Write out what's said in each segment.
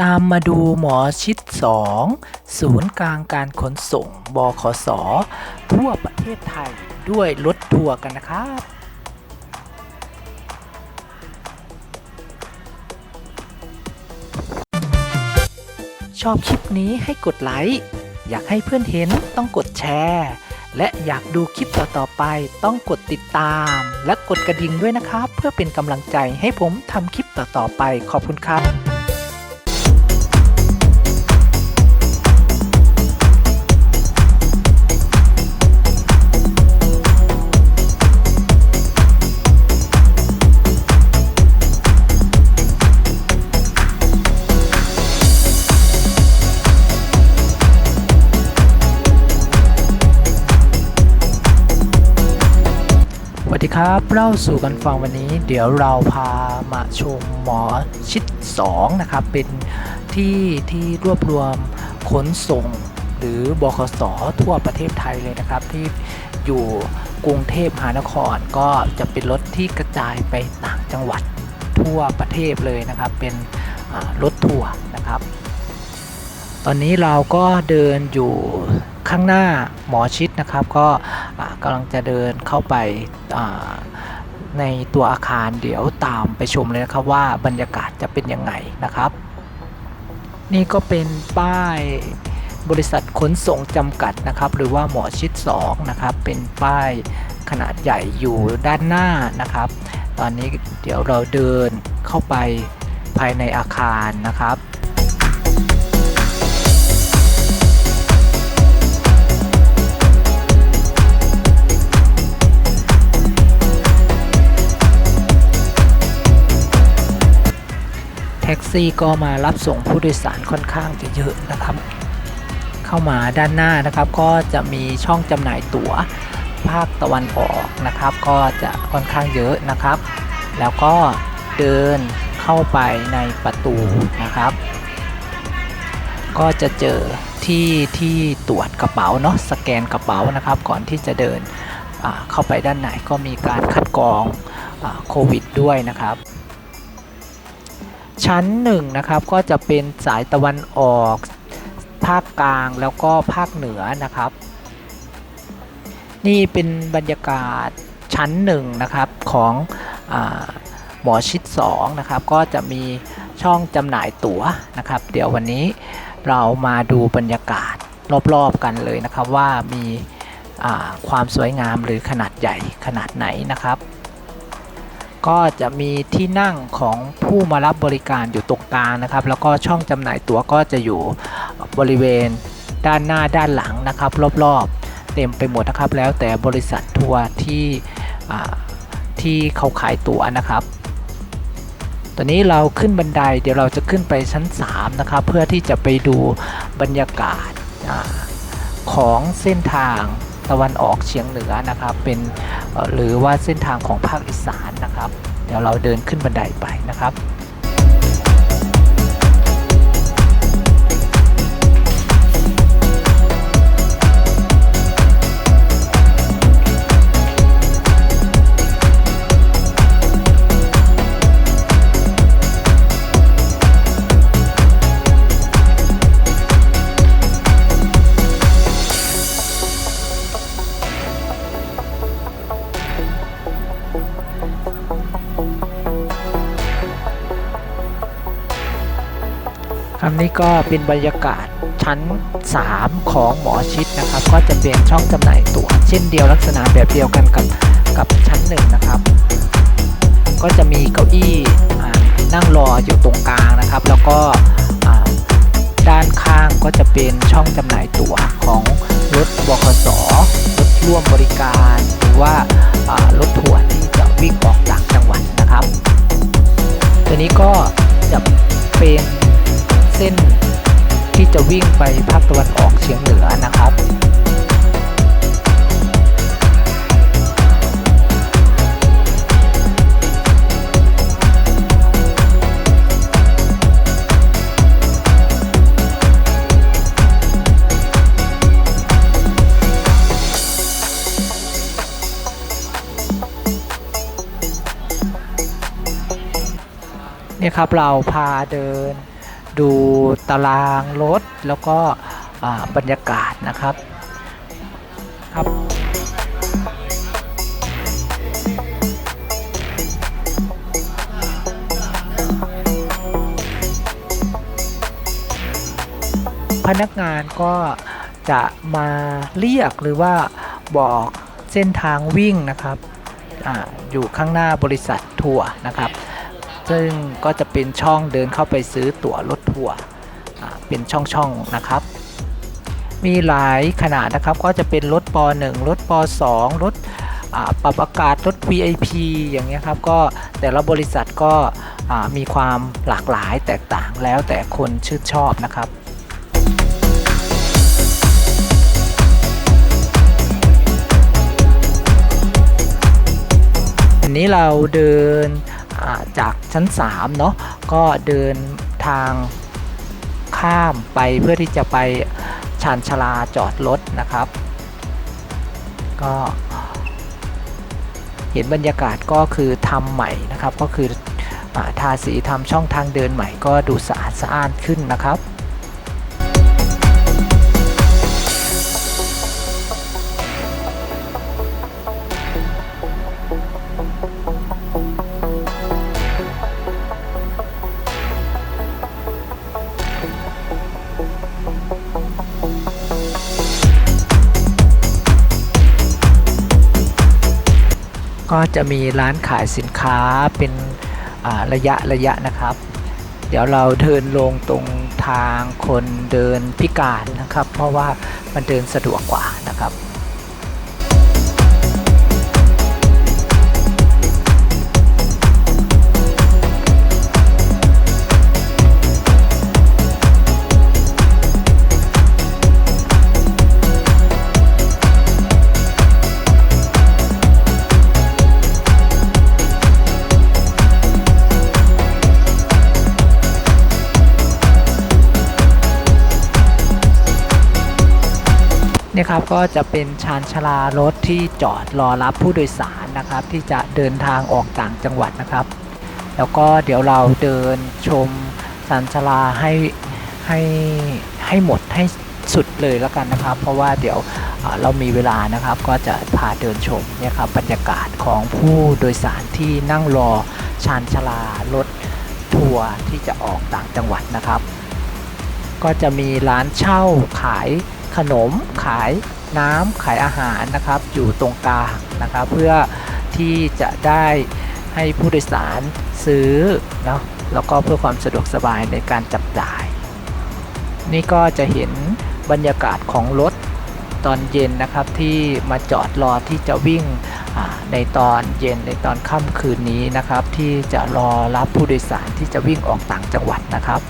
ตามมาดูหมอชิด 2 ศูนย์กลางการขนส่ง บขส ทั่วประเทศไทยด้วยรถทัวร์กันนะครับชอบคลิปนี้ให้กดไลค์ อยากให้เพื่อนเห็นต้องกดแชร์ และอยากดูคลิปต่อ ๆ ไปต้องกดติดตาม และกดกระดิ่งด้วยนะครับ เพื่อเป็นกำลังใจให้ผมทำคลิปต่อ ๆ ไปขอบคุณครับ ครับ เล่าสู่กันฟังวันนี้ เดี๋ยวเราพามาชมหมอชิด 2 นะครับ เป็นที่ที่รวบรวมขนส่ง หรือบขสทั่วประเทศไทยเลยนะครับ ที่อยู่กรุงเทพมหานครก็จะเป็นรถที่กระจายไปต่างจังหวัดทั่วประเทศเลยนะครับ เป็นรถทัวร์นะครับ ตอนนี้เราก็เดินอยู่ข้างหน้าหมอชิดนะครับ ก็ กำลังจะเดินเข้าไปในตัวอาคารเดี๋ยวตามไปชมเลยนะครับว่าบรรยากาศจะเป็นยังไงนะครับ นี่ก็เป็นป้ายบริษัทขนส่งจำกัดนะครับ หรือว่าหมอชิด2นะครับเป็นป้ายขนาดใหญ่อยู่ด้านหน้านะครับ ตอนนี้เดี๋ยวเราเดินเข้าไปภายในอาคารนะครับ ท็กซี่ก็มารับส่งผู้โดยสารค่อนข้างจะเยอะนะครับ เข้ามาด้านหน้านะครับ ก็จะมีช่องจำหน่ายตั๋วภาคตะวันออกนะครับ ก็จะค่อนข้างเยอะนะครับ แล้วก็เดินเข้าไปในประตูนะครับ ก็จะเจอที่ที่ตรวจกระเป๋าเนาะสแกนกระเป๋านะครับ ก่อนที่จะเดินเข้าไปด้านในก็มีการคัดกรองโควิดด้วยนะครับ ชั้นหนึ่งนะครับก็จะเป็นสายตะวันออก ภาคกลางแล้วก็ภาคเหนือนะครับ นี่เป็นบรรยากาศชั้นหนึ่งนะครับของอหมอชิด2นะครับก็จะมีช่องจำหน่ายตั๋วนะครับ เดี๋ยววันนี้เรามาดูบรรยากาศรอบๆกันเลยนะครับว่ามีความสวยงามหรือขนาดใหญ่ขนาดไหนนะครับ ก็จะมีที่นั่งของผู้มารับบริการอยู่ตรงกลางนะครับ แล้วก็ช่องจำหน่ายตั๋วก็จะอยู่บริเวณด้านหน้าด้านหลังนะครับ รอบๆ เต็มไปหมดนะครับ แล้วแต่บริษัททัวร์ที่ที่เขาขายตั๋วนะครับตอนนี้เราขึ้นบันไดเดี๋ยวเราจะขึ้นไปชั้น 3 นะครับ เพื่อที่จะไปดูบรรยากาศของเส้นทางะวันออกเฉียงเหนือนะครับ เป็นหรือว่าเส้นทางของภาคอีสานนะครับ เดี๋ยวเราเดินขึ้นบันไดไปนะครับ คำนี้ก็เป็นบรรยากาศชั้น 3 ของหมอชิดนะครับ ก็จะเป็นช่องจำหน่ายตั๋วเช่นเดียวลักษณะแบบเดียวกันกับกับชั้นหนึ่งนะครับ ก็จะมีเก้าอี้นั่งรออยู่ตรงกลางนะครับ แล้วก็ด้านข้างก็จะเป็นช่องจำหน่ายตั๋วของรถบขสรถร่วมบริการหรือว่ารถทัวร์ที่จะวิ่งออกต่างจังหวัดนะครับ ตัวนี้ก็จะเป็น ส้น ที่จะวิ่งไปภาคตะวันออกเฉียงเหนือนะครับเนี่ยครับเราพาเดิน ดูตารางรถแล้วก็บรรยากาศนะครับครับพนักงานก็จะมาเรียกหรือว่าบอกเส้นทางวิ่งนะครับออยู่ข้างหน้าบริษัททัวร์นะครับ ซึ่งก็จะเป็นช่องเดินเข้าไปซื้อตั๋วรถทัวร์เป็นช่องๆนะครับ มีหลายขนาดนะครับก็จะเป็นรถป .1 รถป .2 รถอ่าปรับอากาศรถ VIP อย่างเงี้ยครับก็แต่ละบริษัทก็มีความหลากหลายแตกต่างแล้วแต่คนชื่นชอบนะครับอันนี้เราเดิน จากชั้น3เนาะก็เดินทางข้ามไปเพื่อที่จะไปชานชาลาจอดรถนะครับ ก็เห็นบรรยากาศก็คือทำใหม่นะครับ ก็คืออทาสีทำช่องทางเดินใหม่ก็ดูสะอาดสะอ้านขึ้นนะครับ ก็จะมีร้านขายสินค้าเป็นระยะระยะนะครับ เดี๋ยวเราเดินลงตรงทางคนเดินพิการนะครับ เพราะว่ามันเดินสะดวกกว่านะครับ นี่ครับก็จะเป็นชานชาลารถที่จอดรอรับผู้โดยสารนะครับ ที่จะเดินทางออกต่างจังหวัดนะครับ แล้วก็เดี๋ยวเราเดินชมชานชาลาให้ให้ให้หมดให้สุดเลยแล้วกันนะครับ เพราะว่าเดี๋ยวเรามีเวลานะครับ ก็จะพาเดินชมเนี่ยครับบรรยากาศของผู้โดยสารที่นั่งรอชานชาลารถทัวร์ที่จะออกต่างจังหวัดนะครับ ก็จะมีร้านเช่าขาย ขนมขายน้ำขายอาหารนะครับ อยู่ตรงกลางนะครับ เพื่อที่จะได้ให้ผู้โดยสารซื้อเนาะแล้วก็เพื่อความสะดวกสบายในการจับจ่าย นี่ก็จะเห็นบรรยากาศของรถตอนเย็นนะครับที่มาจอดรอที่จะวิ่งในตอนเย็นในตอนค่ำคืนนี้นะครับ ที่จะรอรับผู้โดยสารที่จะวิ่งออกต่างจังหวัดนะครับ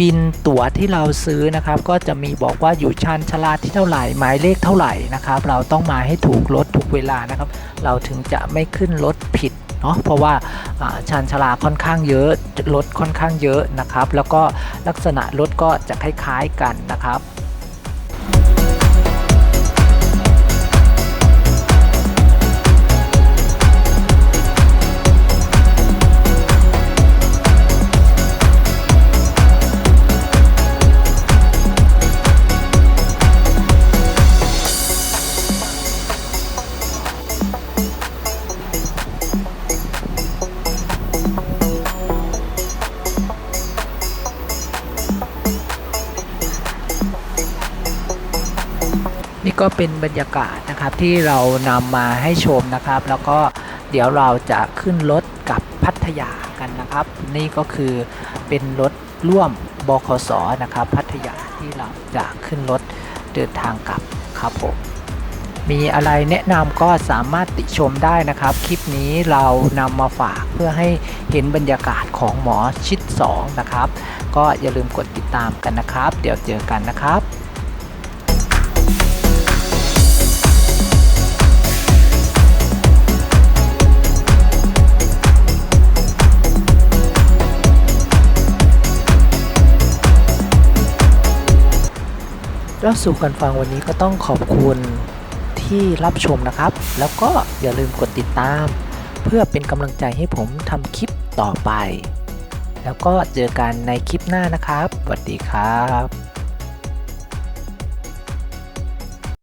บินตั๋วที่เราซื้อนะครับ ก็จะมีบอกว่าอยู่ชานชาลาที่เท่าไหร่หมายเลขเท่าไหร่นะครับ เราต้องมาให้ถูกรถถูกเวลานะครับ เราถึงจะไม่ขึ้นรถผิดเนาะเพราะว่าอ่าชานชาลาค่อนข้างเยอะรถค่อนข้างเยอะนะครับ แล้วก็ลักษณะรถก็จะคล้ายๆกันนะครับ ก็เป็นบรรยากาศนะครับที่เรานำมาให้ชมนะครับ แล้วก็เดี๋ยวเราจะขึ้นรถกับพัทยากันนะครับ นี่ก็คือเป็นรถร่วมบขสนะครับ พัทยาที่เราจะขึ้นรถเดินทางกลับครับผมมีอะไรแนะนำก็สามารถติชมได้นะครับ คลิปนี้เรานำมาฝากเพื่อให้เห็นบรรยากาศของหมอชิด 2 นะครับ ก็อย่าลืมกดติดตามกันนะครับ เดี๋ยวเจอกันนะครับ เล่าสู่กันฟังวันนี้ก็ต้องขอบคุณที่รับชมนะครับ แล้วก็อย่าลืมกดติดตาม เพื่อเป็นกำลังใจให้ผมทำคลิปต่อไป แล้วก็เจอกันในคลิปหน้านะครับสวัสดีครับ